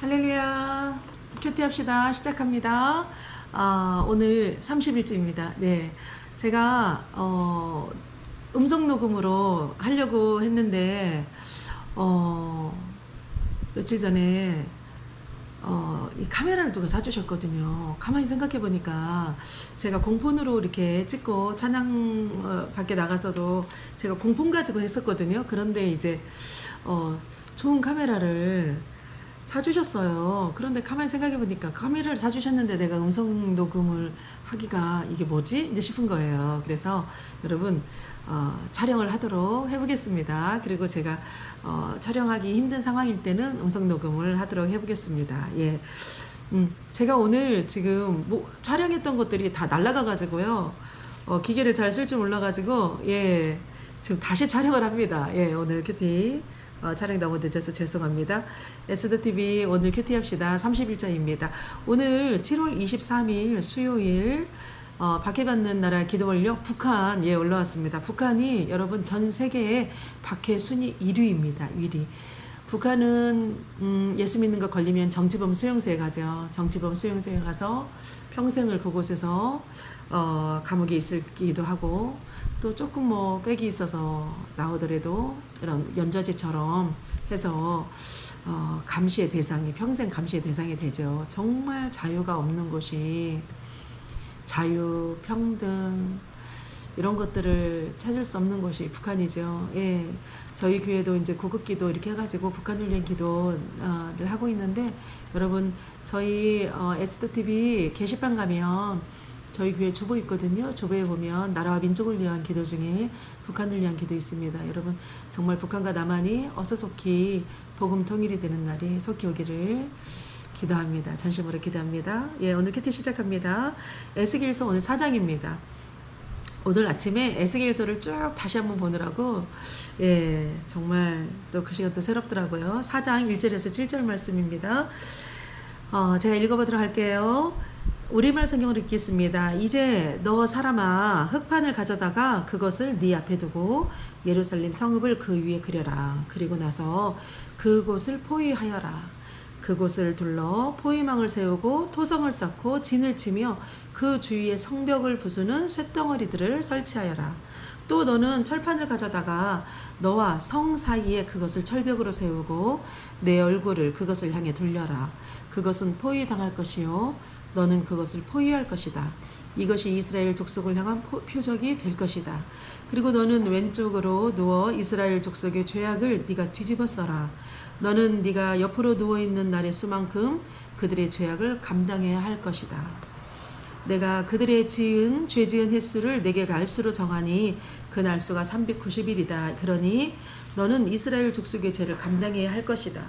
할렐루야. 큐티합시다. 시작합니다. 아, 오늘 30일째입니다. 네. 제가, 어, 음성 녹음으로 하려고 했는데, 어, 며칠 전에, 어, 이 카메라를 누가 사주셨거든요. 가만히 생각해 보니까 제가 공폰으로 이렇게 찍고 찬양 어, 밖에 나가서도 제가 공폰 가지고 했었거든요. 그런데 이제, 어, 좋은 카메라를 사주셨어요. 그런데 가만히 생각해 보니까 카메라를 사주셨는데 내가 음성 녹음을 하기가 이게 뭐지? 이제 싶은 거예요. 그래서 여러분, 어, 촬영을 하도록 해보겠습니다. 그리고 제가 어, 촬영하기 힘든 상황일 때는 음성 녹음을 하도록 해보겠습니다. 예. 음, 제가 오늘 지금 뭐 촬영했던 것들이 다 날라가가지고요. 어, 기계를 잘 쓸 줄 몰라가지고, 예. 지금 다시 촬영을 합니다. 예, 오늘 큐티. 어, 촬영 너무 늦어서 죄송합니다. SDTV 오늘 큐티 합시다. 30일차입니다. 오늘 7월 23일 수요일 어, 박해받는 나라 기도 원력 북한 예 올라왔습니다. 북한이 여러분 전 세계의 박해 순위 1위입니다. 1위. 북한은 음, 예수 믿는 거 걸리면 정치범 수용소에 가죠. 정치범 수용소에 가서 평생을 그곳에서 어, 감옥에 있을기도 하고 또 조금 뭐 빽이 있어서 나오더라도 이런 연좌제처럼 해서 어, 감시의 대상이 평생 감시의 대상이 되죠. 정말 자유가 없는 곳이 자유, 평등 이런 것들을 찾을 수 없는 곳이 북한이죠. 예. 저희 교회도 이제 구급기도 이렇게 해가지고 북한 훈련 기도를 하고 있는데 여러분 저희 어, SDTV 게시판 가면 저희 교회 주보 있거든요. 주보에 보면 나라와 민족을 위한 기도 중에 북한을 위한 기도 있습니다. 여러분 정말 북한과 남한이 어서 속히 복음 통일이 되는 날이 속히 오기를 기도합니다. 전심으로 기도합니다. 예, 오늘 큐티 시작합니다. 에스겔서 오늘 4장입니다. 오늘 아침에 에스겔서를 쭉 다시 한번 보느라고 예, 정말 또 그 시간 또 새롭더라고요. 4장 1절에서 7절 말씀입니다. 어, 제가 읽어보도록 할게요. 우리말 성경을 읽겠습니다. 이제 너 사람아 흙판을 가져다가 그것을 네 앞에 두고 예루살렘 성읍을 그 위에 그려라. 그리고 나서 그곳을 포위하여라. 그곳을 둘러 포위망을 세우고 토성을 쌓고 진을 치며 그 주위에 성벽을 부수는 쇳덩어리들을 설치하여라. 또 너는 철판을 가져다가 너와 성 사이에 그것을 철벽으로 세우고 내 얼굴을 그것을 향해 돌려라. 그것은 포위당할 것이요. 너는 그것을 포위할 것이다. 이것이 이스라엘 족속을 향한 포, 표적이 될 것이다. 그리고 너는 왼쪽으로 누워 이스라엘 족속의 죄악을 네가 뒤집어 써라. 너는 네가 옆으로 누워 있는 날의 수만큼 그들의 죄악을 감당해야 할 것이다. 내가 그들의 지은 죄 지은 횟수를 내게 갈수로 정하니 그 날수가 390일이다. 그러니 너는 이스라엘 족속의 죄를 감당해야 할 것이다.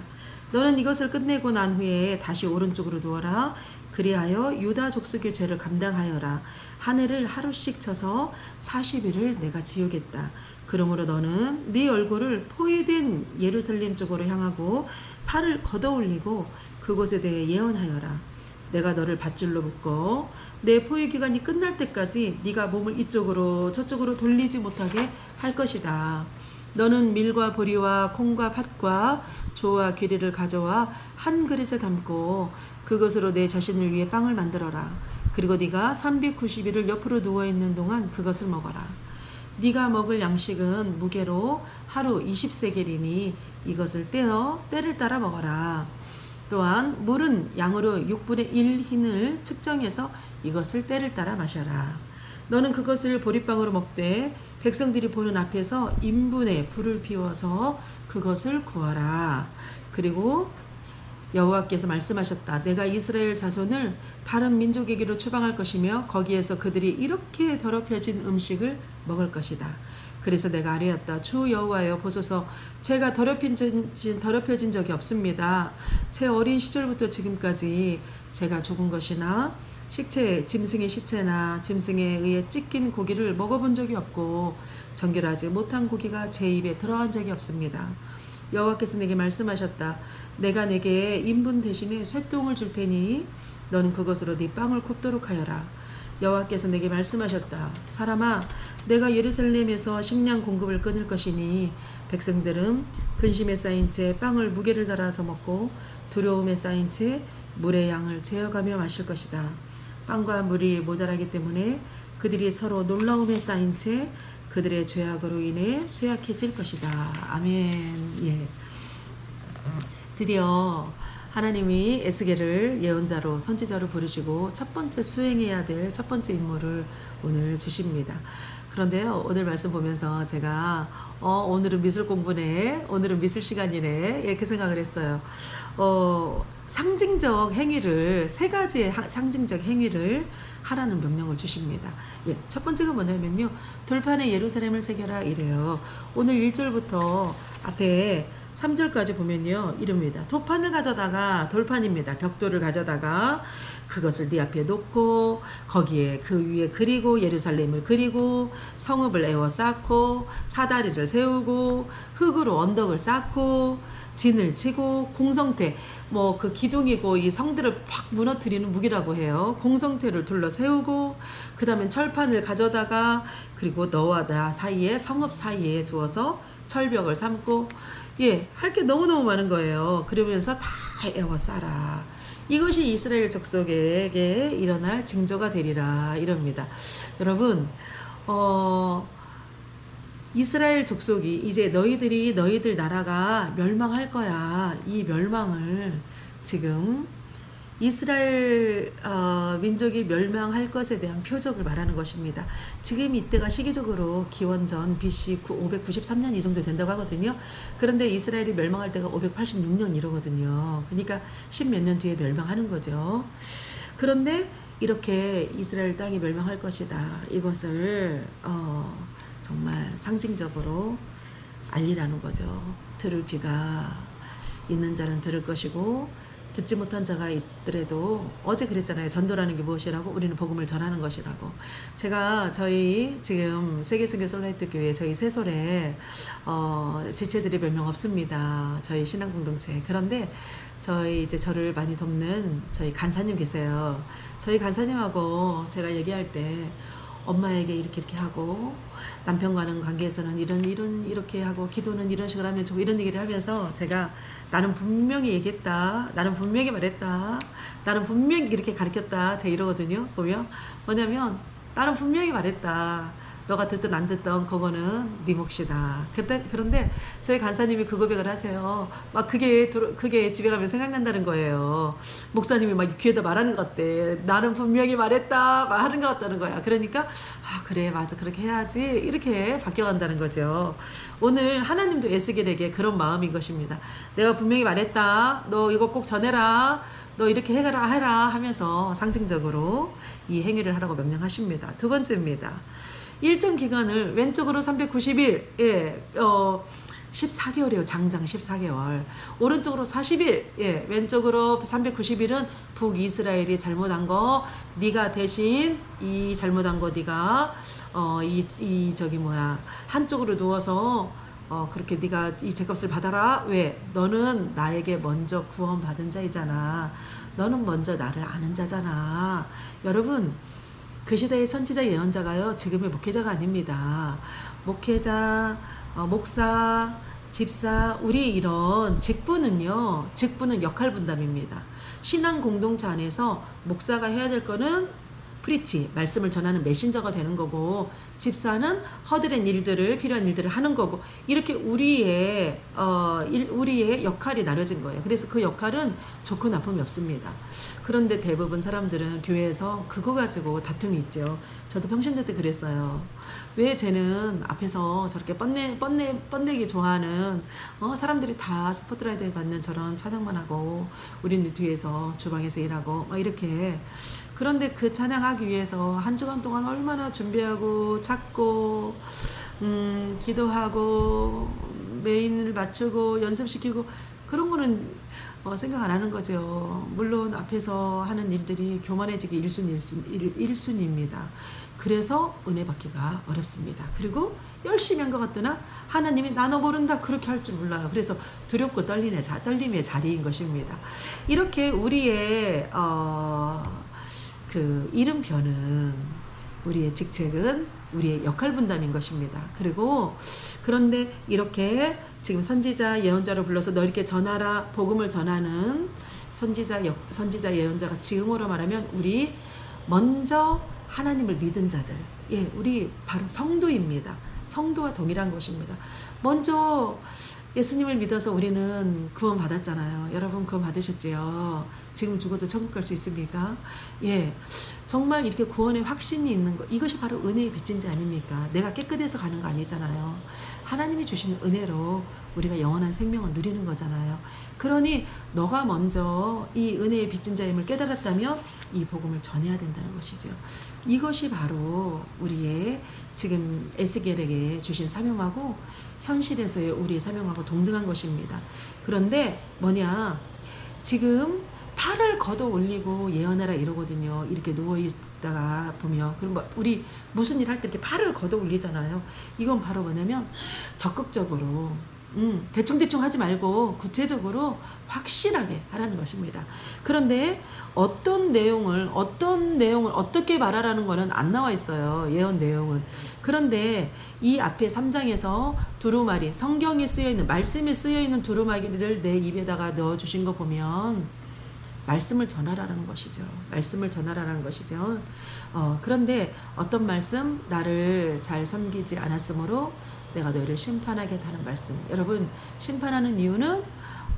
너는 이것을 끝내고 난 후에 다시 오른쪽으로 누워라. 그리하여 유다 족속의 죄를 감당하여라. 한 해를 하루씩 쳐서 40일을 내가 지우겠다. 그러므로 너는 네 얼굴을 포위된 예루살렘 쪽으로 향하고 팔을 걷어올리고 그곳에 대해 예언하여라. 내가 너를 밧줄로 묶어 내 포위 기간이 끝날 때까지 네가 몸을 이쪽으로 저쪽으로 돌리지 못하게 할 것이다. 너는 밀과 보리와 콩과 팥과 조와 귀리를 가져와 한 그릇에 담고 그것으로 내 자신을 위해 빵을 만들어라. 그리고 네가 390일을 옆으로 누워 있는 동안 그것을 먹어라. 네가 먹을 양식은 무게로 하루 20세겔이니 이것을 떼어 때를 따라 먹어라. 또한 물은 양으로 6분의 1 흰을 측정해서 이것을 때를 따라 마셔라. 너는 그것을 보리빵으로 먹되 백성들이 보는 앞에서 인분에 불을 피워서 그것을 구하라. 그리고 여호와께서 말씀하셨다. 내가 이스라엘 자손을 다른 민족에게로 추방할 것이며 거기에서 그들이 이렇게 더럽혀진 음식을 먹을 것이다. 그래서 내가 아뢰었다. 주 여호와여 보소서 제가 더럽힌 더럽혀진 적이 없습니다. 제 어린 시절부터 지금까지 제가 죽은 것이나 식체, 짐승의 시체나 짐승에 의해 찢긴 고기를 먹어본 적이 없고 정결하지 못한 고기가 제 입에 들어간 적이 없습니다. 여호와께서 내게 말씀하셨다. 내가 내게 인분 대신에 쇠똥을 줄 테니 너는 그것으로 네 빵을 굽도록 하여라. 여호와께서 내게 말씀하셨다. 사람아, 내가 예루살렘에서 식량 공급을 끊을 것이니 백성들은 근심에 쌓인 채 빵을 무게를 달아서 먹고 두려움에 쌓인 채 물의 양을 재어가며 마실 것이다. 빵과 물이 모자라기 때문에 그들이 서로 놀라움에 쌓인 채 그들의 죄악으로 인해 쇠약해질 것이다. 아멘. 예. 드디어 하나님이 에스겔을 예언자로 선지자로 부르시고 첫 번째 수행해야 될 첫 번째 임무를 오늘 주십니다. 그런데요 오늘 말씀 보면서 제가 어 오늘은 미술 공부네 오늘은 미술 시간이네 이렇게 생각을 했어요. 어 상징적 행위를 세 가지의 하- 상징적 행위를 하라는 명령을 주십니다. 예, 첫 번째가 뭐냐면요. 돌판에 예루살렘을 새겨라 이래요. 오늘 1절부터 앞에 3절까지 보면요. 이릅니다. 도판을 가져다가 돌판입니다. 벽돌을 가져다가 그것을 네 앞에 놓고 거기에 그 위에 그리고 예루살렘을 그리고 성읍을 에워 쌓고 사다리를 세우고 흙으로 언덕을 쌓고 진을 치고 공성태 뭐 그 기둥이고 이 성들을 팍 무너뜨리는 무기라고 해요. 공성태를 둘러 세우고 그 다음에 철판을 가져다가 그리고 너와 나 사이에 성읍 사이에 두어서 철벽을 삼고 예, 할 게 너무너무 많은 거예요. 그러면서 다 에워 싸라. 이것이 이스라엘 족속에게 일어날 징조가 되리라 이럽니다. 여러분, 어, 이스라엘 족속이 이제 너희들이 너희들 나라가 멸망할 거야. 이 멸망을 지금 이스라엘 어, 민족이 멸망할 것에 대한 표적을 말하는 것입니다. 지금 이때가 시기적으로 기원전 BC 593년 이 정도 된다고 하거든요. 그런데 이스라엘이 멸망할 때가 586년 이러거든요. 그러니까 십몇 년 뒤에 멸망하는 거죠. 그런데 이렇게 이스라엘 땅이 멸망할 것이다. 이것을 어, 정말 상징적으로 알리라는 거죠. 들을 귀가 있는 자는 들을 것이고 듣지 못한 자가 있더라도 어제 그랬잖아요. 전도라는 게 무엇이라고? 우리는 복음을 전하는 것이라고. 제가 저희 지금 세계선교 솔라이트 교회 저희 세솔에 어, 지체들이 몇 명 없습니다. 저희 신앙 공동체. 그런데 저희 이제 저를 많이 돕는 저희 간사님 계세요. 저희 간사님하고 제가 얘기할 때 엄마에게 이렇게 이렇게 하고 남편과는 관계에서는 이런 이런 이렇게 하고 기도는 이런 식으로 하면 좋고 이런 얘기를 하면서 제가 나는 분명히 얘기했다. 나는 분명히 말했다. 나는 분명히 이렇게 가르쳤다. 제가 이러거든요. 보면 뭐냐면 나는 분명히 말했다 너가 듣든 안 듣든 그거는 네 몫이다. 그때 그런데 저희 간사님이 그 고백을 하세요. 막 그게 그게 집에 가면 생각난다는 거예요. 목사님이 막 귀에다 말하는 것 같대. 나는 분명히 말했다. 막 하는 것 같다는 거야. 그러니까 아 그래 맞아 그렇게 해야지 이렇게 바뀌어간다는 거죠. 오늘 하나님도 에스겔에게 그런 마음인 것입니다. 내가 분명히 말했다. 너 이거 꼭 전해라. 너 이렇게 해라 해라 하면서 상징적으로 이 행위를 하라고 명령하십니다. 두 번째입니다. 일정 기간을 왼쪽으로 390일, 예, 어, 14개월이에요. 장장 14개월. 오른쪽으로 40일, 예, 왼쪽으로 390일은 북이스라엘이 잘못한 거, 네가 대신 이 잘못한 거 네가 어, 이, 이 저기 뭐야 한쪽으로 누워서 어, 그렇게 네가 이 죄값을 받아라. 왜? 너는 나에게 먼저 구원받은 자이잖아. 너는 먼저 나를 아는 자잖아. 여러분, 그 시대의 선지자 예언자가요 지금의 목회자가 아닙니다. 목회자, 어, 목사, 집사 우리 이런 직분은요 직분은 역할 분담입니다. 신앙 공동체 안에서 목사가 해야 될 거는 프리치 말씀을 전하는 메신저가 되는 거고 집사는 허드렛 일들을 필요한 일들을 하는 거고 이렇게 우리의 어 일, 우리의 역할이 나눠진 거예요. 그래서 그 역할은 좋고 나쁨이 없습니다. 그런데 대부분 사람들은 교회에서 그거 가지고 다툼이 있죠. 저도 평신도 때 그랬어요. 왜 쟤는 앞에서 저렇게 뻔내 뻔내 뻔내기 좋아하는 어 사람들이 다 스포트라이트에 받는 저런 찬양만 하고 우리는 뒤에서 주방에서 일하고 막 이렇게 그런데 그 찬양하기 위해서 한 주간 동안 얼마나 준비하고 찾고 음 기도하고 메인을 맞추고 연습시키고 그런 거는 어, 생각 안 하는 거죠. 물론 앞에서 하는 일들이 교만해지기 일순 일순 일, 일순입니다. 그래서 은혜 받기가 어렵습니다. 그리고 열심히 한 것 같으나 하나님이 나너 모른다 그렇게 할 줄 몰라요. 그래서 두렵고 떨리는 자 떨림의 자리인 것입니다. 이렇게 우리의 어, 그 이름표는 우리의 직책은 우리의 역할 분담인 것입니다. 그리고 그런데 이렇게 지금 선지자 예언자로 불러서 너 이렇게 전하라 복음을 전하는 선지자 역, 선지자 예언자가 지금으로 말하면 우리 먼저 하나님을 믿은 자들 예 우리 바로 성도입니다. 성도와 동일한 것입니다. 먼저 예수님을 믿어서 우리는 구원 받았잖아요. 여러분 구원 받으셨지요? 지금 죽어도 천국 갈 수 있습니까? 예. 정말 이렇게 구원의 확신이 있는 것 이것이 바로 은혜의 빚진지 아닙니까? 내가 깨끗해서 가는 거 아니잖아요. 하나님이 주시는 은혜로 우리가 영원한 생명을 누리는 거잖아요. 그러니 너가 먼저 이 은혜의 빚진 자임을 깨달았다면 이 복음을 전해야 된다는 것이죠. 이것이 바로 우리의 지금 에스겔에게 주신 사명하고 현실에서의 우리의 사명하고 동등한 것입니다. 그런데 뭐냐 지금 팔을 걷어 올리고 예언하라 이러거든요. 이렇게 누워 있다가 보면 그럼 뭐 우리 무슨 일 할 때 이렇게 팔을 걷어 올리잖아요. 이건 바로 뭐냐면 적극적으로 음, 대충대충 하지 말고 구체적으로 확실하게 하라는 것입니다. 그런데 어떤 내용을, 어떤 내용을 어떻게 말하라는 거는 안 나와 있어요. 예언 내용은. 그런데 이 앞에 3장에서 두루마리, 성경에 쓰여 있는, 말씀에 쓰여 있는 두루마리를 내 입에다가 넣어 주신 거 보면 말씀을 전하라는 것이죠. 말씀을 전하라는 것이죠. 어, 그런데 어떤 말씀? 나를 잘 섬기지 않았으므로 내가 너희를 심판하겠다는 말씀. 여러분, 심판하는 이유는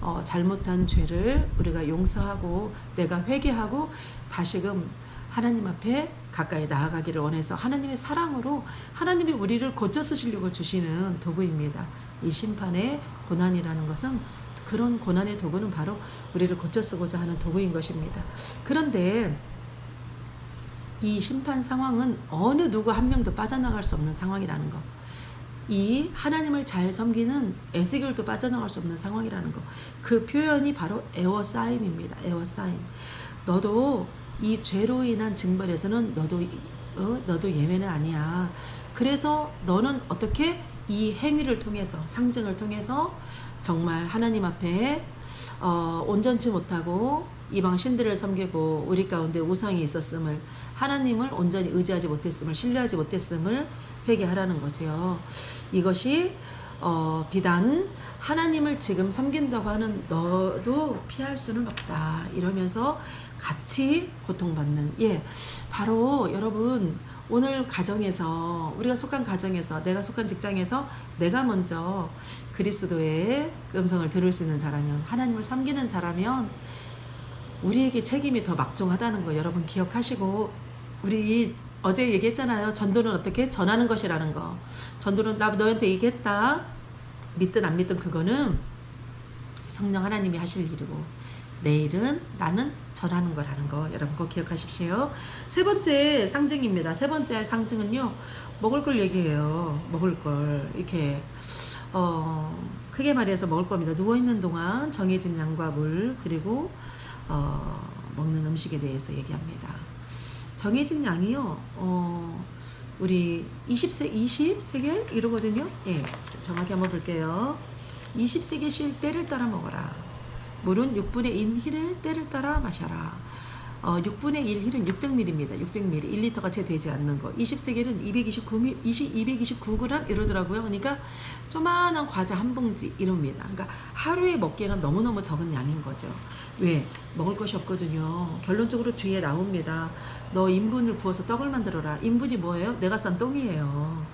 어, 잘못한 죄를 우리가 용서하고 내가 회개하고 다시금 하나님 앞에 가까이 나아가기를 원해서 하나님의 사랑으로 하나님이 우리를 고쳐 쓰시려고 주시는 도구입니다. 이 심판의 고난이라는 것은 그런 고난의 도구는 바로 우리를 고쳐 쓰고자 하는 도구인 것입니다. 그런데 이 심판 상황은 어느 누구 한 명도 빠져나갈 수 없는 상황이라는 것. 이 하나님을 잘 섬기는 에스겔도 빠져나갈 수 없는 상황이라는 것. 그 표현이 바로 에워싸임입니다. 에워싸임. 너도 이 죄로 인한 징벌에서는 너도 어? 너도 예외는 아니야. 그래서 너는 어떻게 이 행위를 통해서 상징을 통해서 정말 하나님 앞에 어, 온전치 못하고 이방 신들을 섬기고 우리 가운데 우상이 있었음을 하나님을 온전히 의지하지 못했음을 신뢰하지 못했음을 회개하라는 거죠. 이것이 어, 비단 하나님을 지금 섬긴다고 하는 너도 피할 수는 없다. 이러면서 같이 고통받는 예 바로 여러분 오늘 가정에서 우리가 속한 가정에서 내가 속한 직장에서 내가 먼저 그리스도의 음성을 들을 수 있는 자라면 하나님을 섬기는 자라면 우리에게 책임이 더 막중하다는 거 여러분 기억하시고 우리 어제 얘기했잖아요. 전도는 어떻게 전하는 것이라는 거. 전도는 나 너한테 얘기했다. 믿든 안 믿든 그거는 성령 하나님이 하실 일이고 내일은 나는 전하는 거라는 거 여러분 꼭 기억하십시오. 세 번째 상징입니다. 세 번째 상징은요. 먹을 걸 얘기해요. 먹을 걸 이렇게 어 크게 말해서 먹을 겁니다. 누워 있는 동안 정해진 양과 물 그리고 어 먹는 음식에 대해서 얘기합니다. 정해진 양이요. 어 우리 20세 20세겔 이러거든요. 예. 정확히 한번 볼게요. 20세겔씩 때를 따라 먹어라. 물은 6분의 1 힐을 때를 따라 마셔라. 어, 6분의 1 힐은 600ml입니다. 600ml. 1리터가 채 되지 않는 거. 20세겔은 229, 20, 229g 이러더라고요. 그러니까 조만한 과자 한 봉지 이럽니다. 그러니까 하루에 먹기에는 너무너무 적은 양인 거죠. 왜? 먹을 것이 없거든요. 결론적으로 뒤에 나옵니다. 너 인분을 구워서 떡을 만들어라. 인분이 뭐예요? 내가 싼 똥이에요.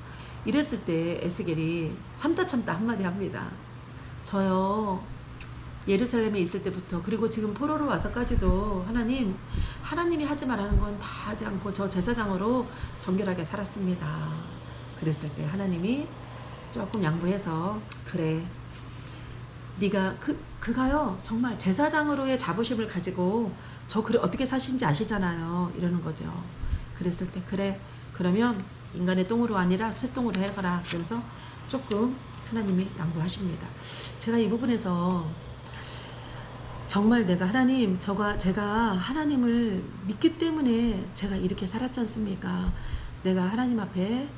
이랬을 때 에스겔이 참다 참다 한마디 합니다. 저요 예루살렘에 있을 때부터 그리고 지금 포로로 와서까지도 하나님 하나님이 하지 말라는 건 다 하지 않고 저 제사장으로 정결하게 살았습니다. 그랬을 때 하나님이 조금 양보해서 그래 네가 그 그가요 정말 제사장으로의 자부심을 가지고 저 그래 어떻게 사신지 아시잖아요 이러는 거죠. 그랬을 때 그래 그러면 인간의 똥으로 아니라 쇠똥으로 해가라 그래서 조금 하나님이 양보하십니다. 제가 이 부분에서 정말 내가 하나님, 저가 제가 하나님을 믿기 때문에 제가 이렇게 살았지 않습니까? 내가 하나님 앞에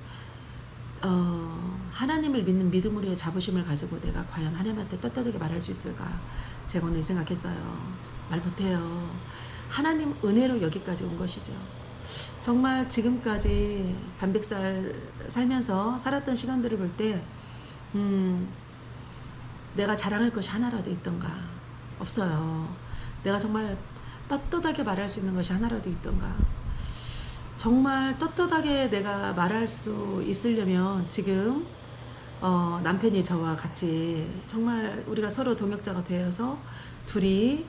어, 하나님을 믿는 믿음으로의 자부심을 가지고 내가 과연 하나님한테 떳떳하게 말할 수 있을까? 제가 오늘 생각했어요. 말 못해요. 하나님 은혜로 여기까지 온 것이죠. 정말 지금까지 반백살 살면서 살았던 시간들을 볼 때, 음, 내가 자랑할 것이 하나라도 있던가? 없어요. 내가 정말 떳떳하게 말할 수 있는 것이 하나라도 있던가? 정말 떳떳하게 내가 말할 수 있으려면 지금 어, 남편이 저와 같이 정말 우리가 서로 동역자가 되어서 둘이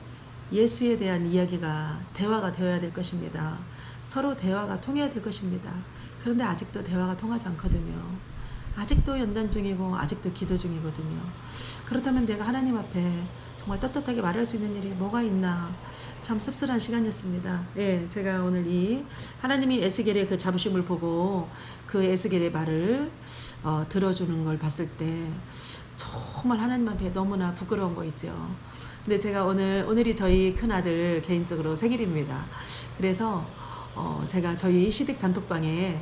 예수에 대한 이야기가 대화가 되어야 될 것입니다. 서로 대화가 통해야 될 것입니다. 그런데 아직도 대화가 통하지 않거든요. 아직도 연단 중이고 아직도 기도 중이거든요. 그렇다면 내가 하나님 앞에 정말 떳떳하게 말할 수 있는 일이 뭐가 있나 참 씁쓸한 시간이었습니다. 예, 제가 오늘 이 하나님이 에스겔의 그 자부심을 보고 그 에스겔의 말을 어, 들어주는 걸 봤을 때 정말 하나님 앞에 너무나 부끄러운 거 있죠. 근데 제가 오늘 오늘이 저희 큰 아들 개인적으로 생일입니다. 그래서 어, 제가 저희 시댁 단톡방에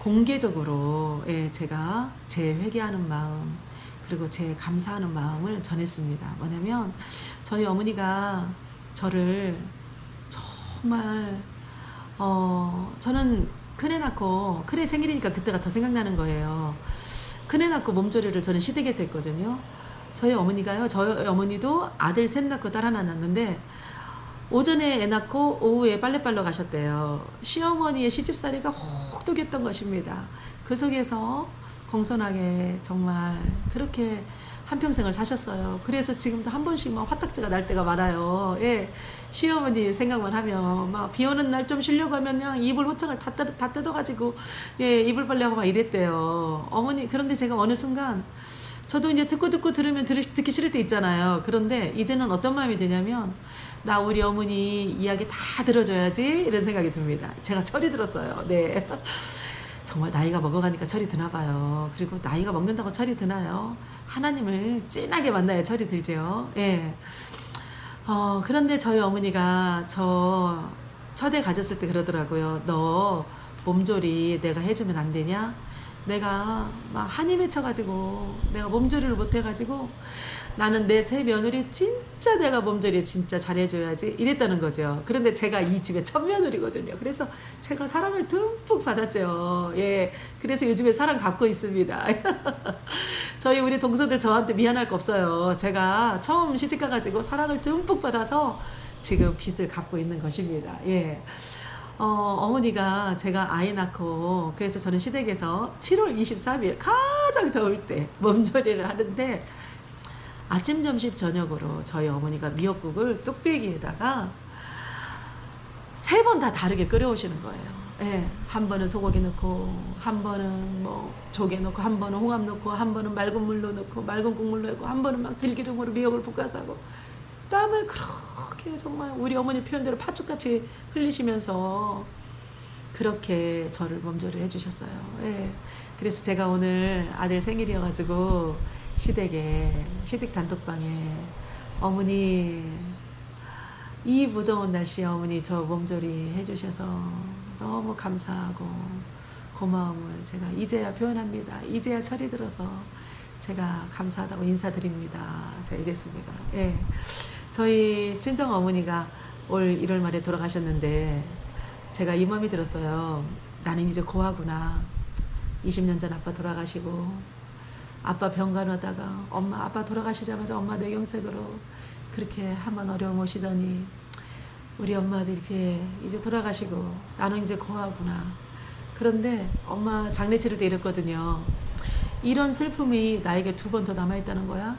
공개적으로 예, 제가 제 회개하는 마음 그리고 제 감사하는 마음을 전했습니다. 뭐냐면 저희 어머니가 저를 정말 어 저는 큰애 낳고 큰애 생일이니까 그때가 더 생각나는 거예요. 큰애 낳고 몸조리를 저는 시댁에서 했거든요. 저희 어머니가요. 저희 어머니도 아들 셋 낳고 딸 하나 낳는데 오전에 애 낳고 오후에 빨래 빨러 가셨대요. 시어머니의 시집살이가 혹독했던 것입니다. 그 속에서 공손하게 정말 그렇게 한평생을 사셨어요. 그래서 지금도 한 번씩 막 화딱지가 날 때가 많아요. 예. 시어머니 생각만 하면 막 비 오는 날 좀 쉬려고 하면 그냥 이불 호창을 다, 뜯, 다 뜯어가지고 예, 이불 빨래하고 막 이랬대요. 어머니, 그런데 제가 어느 순간 저도 이제 듣고 듣고 들으면 들, 듣기 싫을 때 있잖아요. 그런데 이제는 어떤 마음이 드냐면 나 우리 어머니 이야기 다 들어줘야지 이런 생각이 듭니다. 제가 철이 들었어요. 네. 정말 나이가 먹어가니까 철이 드나 봐요. 그리고 나이가 먹는다고 철이 드나요? 하나님을 진하게 만나야 철이 들죠. 예. 어, 그런데 저희 어머니가 저 첫애 가졌을 때 그러더라고요. 너 몸조리 내가 해주면 안 되냐? 내가 막 한이 맺혀가지고 내가 몸조리를 못해가지고 나는 내 새 며느리 진짜 내가 몸조리 진짜 잘해줘야지 이랬다는 거죠. 그런데 제가 이 집의 첫 며느리거든요. 그래서 제가 사랑을 듬뿍 받았죠. 예. 그래서 요즘에 사랑 갖고 있습니다. 저희 우리 동서들 저한테 미안할 거 없어요. 제가 처음 시집 가 가지고 사랑을 듬뿍 받아서 지금 빚을 갚고 있는 것입니다. 예. 어, 어머니가 제가 아이 낳고 그래서 저는 시댁에서 7월 23일 가장 더울 때 몸조리를 하는데 아침, 점심, 저녁으로 저희 어머니가 미역국을 뚝배기에다가 세 번 다 다르게 끓여오시는 거예요. 예, 한 번은 소고기 넣고, 한 번은 뭐 조개 넣고, 한 번은 홍합 넣고, 한 번은 맑은 물로 넣고, 맑은 국물로 넣고, 한 번은 막 들기름으로 미역을 볶아서 하고, 땀을 그렇게 정말 우리 어머니 표현대로 팥죽같이 흘리시면서 그렇게 저를 몸조리 해주셨어요. 예. 그래서 제가 오늘 아들 생일이어가지고 시댁에 시댁 단톡방에 어머니 이 무더운 날씨에 어머니 저 몸조리 해주셔서 너무 감사하고 고마움을 제가 이제야 표현합니다. 이제야 철이 들어서 제가 감사하다고 인사드립니다. 제가 이랬습니다. 예. 저희 친정 어머니가 올 1월 말에 돌아가셨는데 제가 이 마음이 들었어요. 나는 이제 고하구나. 20년 전 아빠 돌아가시고 아빠 병간호다가 엄마 아빠 돌아가시자마자 엄마 뇌경색으로 그렇게 한번 어려움 오시더니 우리 엄마도 이렇게 이제 돌아가시고 나는 이제 고하구나. 그런데 엄마 장례 치를 때 이랬거든요. 이런 슬픔이 나에게 두 번 더 남아있다는 거야.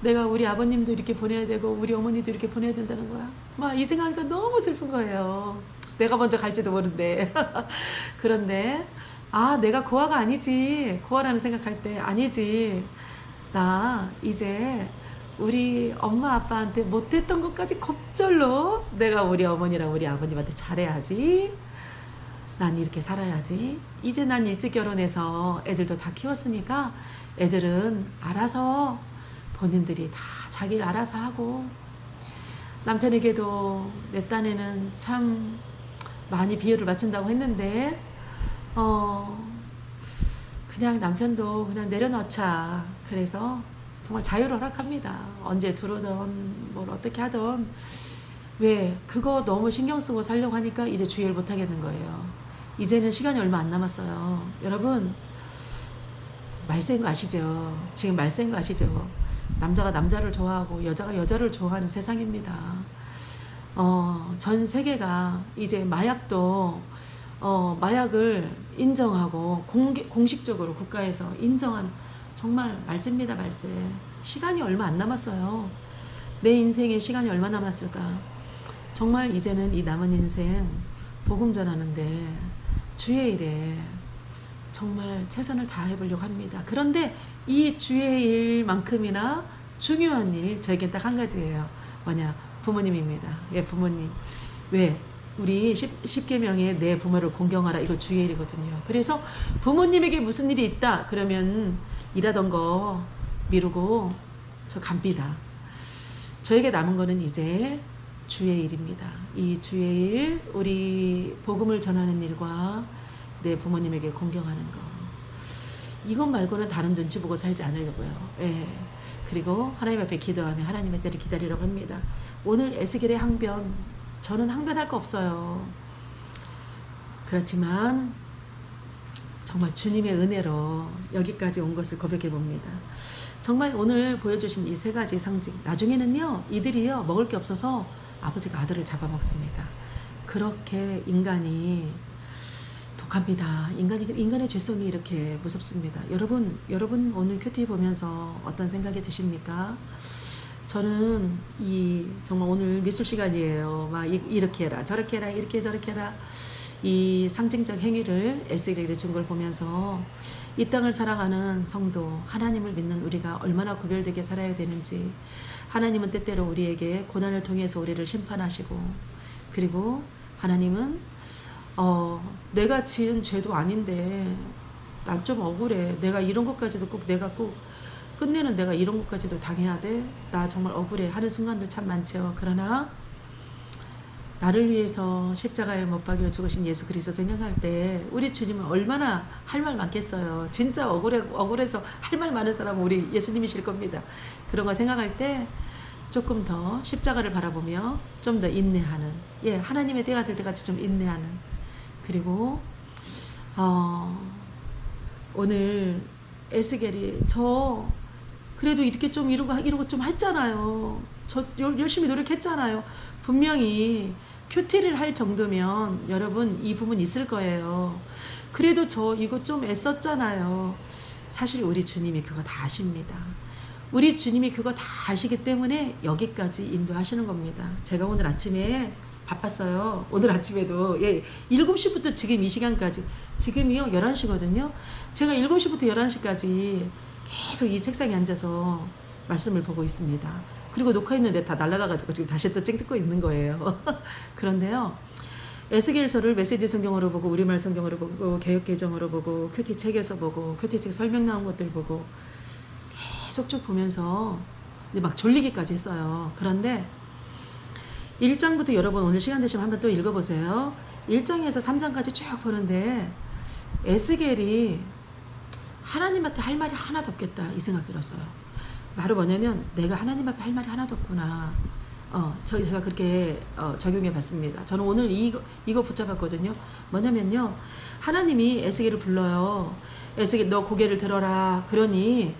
내가 우리 아버님도 이렇게 보내야 되고 우리 어머니도 이렇게 보내야 된다는 거야. 막 이 생각하니까 너무 슬픈 거예요. 내가 먼저 갈지도 모르는데. 그런데 아 내가 고아가 아니지. 고아라는 생각할 때 아니지. 나 이제 우리 엄마 아빠한테 못했던 것까지 겁절로 내가 우리 어머니랑 우리 아버님한테 잘해야지. 난 이렇게 살아야지. 이제 난 일찍 결혼해서 애들도 다 키웠으니까 애들은 알아서 본인들이 다 자기 일 알아서 하고 남편에게도 내 딴에는 참 많이 비율을 맞춘다고 했는데 어 그냥 남편도 그냥 내려놓자 그래서 정말 자유를 허락합니다 언제 들어오던 뭘 어떻게 하던 왜 그거 너무 신경 쓰고 살려고 하니까 이제 주의를 못 하겠는 거예요 이제는 시간이 얼마 안 남았어요. 여러분, 말세인 거 아시죠? 지금 말세인 거 아시죠? 남자가 남자를 좋아하고 여자가 여자를 좋아하는 세상입니다. 어, 전 세계가 이제 마약도 어, 마약을 인정하고 공개, 공식적으로 국가에서 인정한 정말 말세입니다, 말세. 시간이 얼마 안 남았어요. 내 인생에 시간이 얼마 남았을까? 정말 이제는 이 남은 인생 복음 전하는데 주의 일에 정말 최선을 다해 보려고 합니다. 그런데 이 주의 일만큼이나 중요한 일 저에겐 딱 한 가지예요. 뭐냐 부모님입니다. 예 부모님. 왜? 우리 10, 10 계명에 내 부모를 공경하라 이거 주의 일이거든요. 그래서 부모님에게 무슨 일이 있다 그러면 일하던 거 미루고 저 갑니다. 저에게 남은 거는 이제 주의 일입니다. 이 주의 일, 우리 복음을 전하는 일과 내 부모님에게 공경하는 거. 이것 말고는 다른 눈치 보고 살지 않으려고요. 예. 그리고 하나님 앞에 기도하며 하나님의 때를 기다리려고 합니다. 오늘 에스겔의 항변, 저는 항변할 거 없어요. 그렇지만 정말 주님의 은혜로 여기까지 온 것을 고백해 봅니다. 정말 오늘 보여주신 이 세 가지 상징, 나중에는요, 이들이요, 먹을 게 없어서 아버지가 아들을 잡아먹습니다. 그렇게 인간이 독합니다. 인간이, 인간의 죄성이 이렇게 무섭습니다. 여러분, 여러분 오늘 큐티 보면서 어떤 생각이 드십니까? 저는 이 정말 오늘 미술 시간이에요. 막 이, 이렇게 해라, 저렇게 해라, 이렇게 저렇게 해라. 이 상징적 행위를 에스겔에게 준 걸 보면서 이 땅을 살아가는 성도, 하나님을 믿는 우리가 얼마나 구별되게 살아야 되는지, 하나님은 때때로 우리에게 고난을 통해서 우리를 심판하시고, 그리고 하나님은 어, 내가 지은 죄도 아닌데, 난 좀 억울해. 내가 이런 것까지도 꼭 내가 꼭 끝내는 내가 이런 것까지도 당해야 돼? 나 정말 억울해. 하는 순간들 참 많죠. 그러나, 나를 위해서 십자가에 못 박여 죽으신 예수 그리스도 생각할 때 우리 주님은 얼마나 할 말 많겠어요. 진짜 억울해 억울해서 할 말 많은 사람은 우리 예수님이실 겁니다. 그런 거 생각할 때 조금 더 십자가를 바라보며 좀 더 인내하는 예 하나님의 때가 될 때까지 좀 인내하는 그리고 어, 오늘 에스겔이 저 그래도 이렇게 좀 이런 거좀 했잖아요. 저 열- 열심히 노력했잖아요. 분명히 큐티를 할 정도면 여러분 이 부분 있을 거예요. 그래도 저 이거 좀 애썼잖아요. 사실 우리 주님이 그거 다 아십니다. 우리 주님이 그거 다 아시기 때문에 여기까지 인도하시는 겁니다. 제가 오늘 아침에 바빴어요. 오늘 아침에도 예, 7시부터 지금 이 시간까지 지금이요 11시거든요. 제가 7시부터 11시까지 계속 이 책상에 앉아서 말씀을 보고 있습니다. 그리고 녹화했는데 다 날아가가지고 지금 다시 또 찍고 있는 거예요. 그런데요. 에스겔서를 메시지 성경으로 보고 우리말 성경으로 보고 개혁 개정으로 보고 큐티 책에서 보고 큐티 책 설명 나온 것들 보고 계속 쭉 보면서 이제 막 졸리기까지 했어요. 그런데 1장부터 여러분 오늘 시간 되시면 한번 또 읽어보세요. 1장에서 3장까지 쭉 보는데 에스겔이 하나님한테 할 말이 하나도 없겠다 이 생각 들었어요. 바로 뭐냐면 내가 하나님 앞에 할 말이 하나도 없구나. 어, 저 제가 그렇게 어, 적용해 봤습니다. 저는 오늘 이거 이거 붙잡았거든요. 뭐냐면요. 하나님이 에스겔을 불러요. 에스겔 너 고개를 들어라. 그러니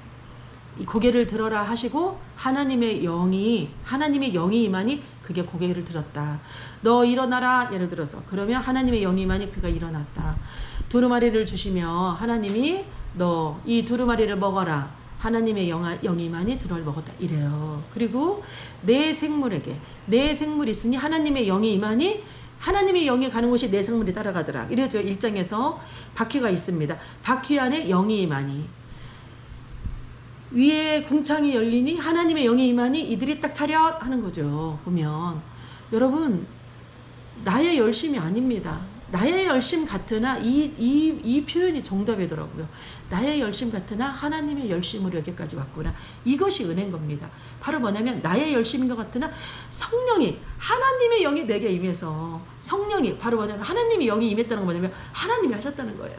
이 고개를 들어라 하시고 하나님의 영이 하나님의 영이 임하니 그게 고개를 들었다. 너 일어나라 예를 들어서 그러면 하나님의 영이 임하니 그가 일어났다. 두루마리를 주시며 하나님이 너 이 두루마리를 먹어라. 하나님의 영, 영이 많이 두루마리 먹었다 이래요. 그리고 내 생물에게 내 생물이 있으니 하나님의 영이 임하니 하나님의 영이 가는 곳이 내 생물이 따라가더라. 이래죠. 일장에서 바퀴가 있습니다. 바퀴 안에 영이 임하니 위에 궁창이 열리니 하나님의 영이 임하니 이들이 딱 차렷 하는 거죠. 보면 여러분 나의 열심이 아닙니다. 나의 열심 같으나 이, 이, 이 표현이 정답이더라고요. 나의 열심 같으나 하나님의 열심으로 여기까지 왔구나. 이것이 은혜인 겁니다. 바로 뭐냐면 나의 열심인 것 같으나 성령이 하나님의 영이 내게 임해서 성령이 바로 뭐냐면 하나님의 영이 임했다는 건 뭐냐면 하나님이 하셨다는 거예요.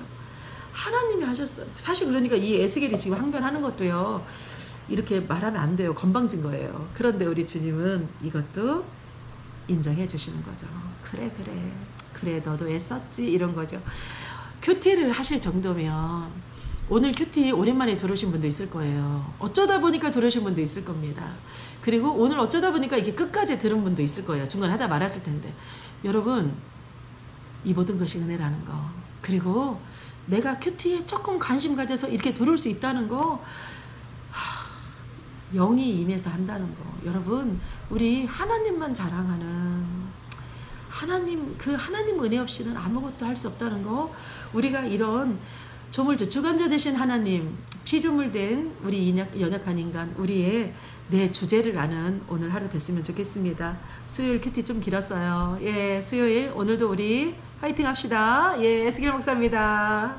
하나님이 하셨어요. 사실 그러니까 이 에스겔이 지금 항변하는 것도요. 이렇게 말하면 안 돼요. 건방진 거예요. 그런데 우리 주님은 이것도 인정해 주시는 거죠. 그래 그래 그래 너도 애썼지 이런 거죠. 큐티를 하실 정도면 오늘 큐티 오랜만에 들으신 분도 있을 거예요. 어쩌다 보니까 들으신 분도 있을 겁니다. 그리고 오늘 어쩌다 보니까 이게 끝까지 들은 분도 있을 거예요. 중간 하다 말았을 텐데. 여러분, 이 모든 것이 은혜라는 거. 그리고 내가 큐티에 조금 관심 가져서 이렇게 들을 수 있다는 거, 하, 영이 임해서 한다는 거. 여러분, 우리 하나님만 자랑하는 하나님 그 하나님 은혜 없이는 아무것도 할 수 없다는 거 우리가 이런 조물주 주관자 되신 하나님 피조물 된 우리 인약, 연약한 인간 우리의 내 주제를 아는 오늘 하루 됐으면 좋겠습니다. 수요일 큐티 좀 길었어요. 예 수요일 오늘도 우리 화이팅 합시다. 예 에스겔 목사입니다